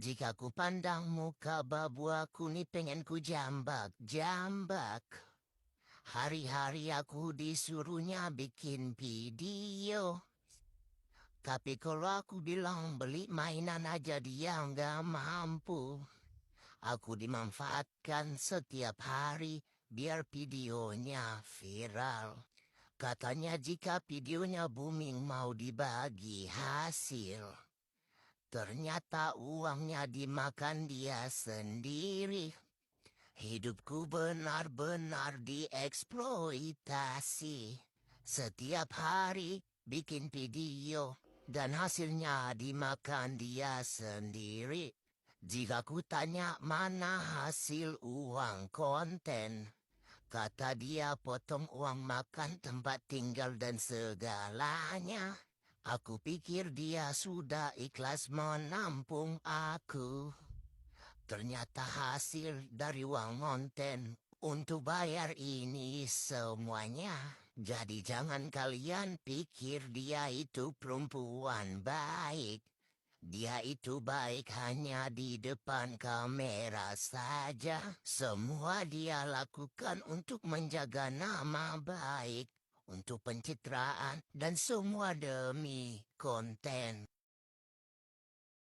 Jika ku pandang muka babu aku nih pengen ku jambak, jambak. Hari-hari aku disuruhnya bikin video. Tapi kalau aku bilang beli mainan aja dia nggak mampu. Aku dimanfaatkan setiap hari biar videonya viral. Katanya jika videonya booming mau dibagi hasil. Ternyata uangnya dimakan dia sendiri. Hidupku benar-benar dieksploitasi. Setiap hari bikin video dan hasilnya dimakan dia sendiri. Jika ku tanya mana hasil uang konten, kata dia potong uang makan tempat tinggal dan segalanya. Aku pikir dia sudah ikhlas menampung aku. Ternyata hasil dari uang konten untuk bayar ini semuanya. Jadi jangan kalian pikir dia itu perempuan baik. Dia itu baik hanya di depan kamera saja. Semua dia lakukan untuk menjaga nama baik untuk pencitraan dan semua demi konten.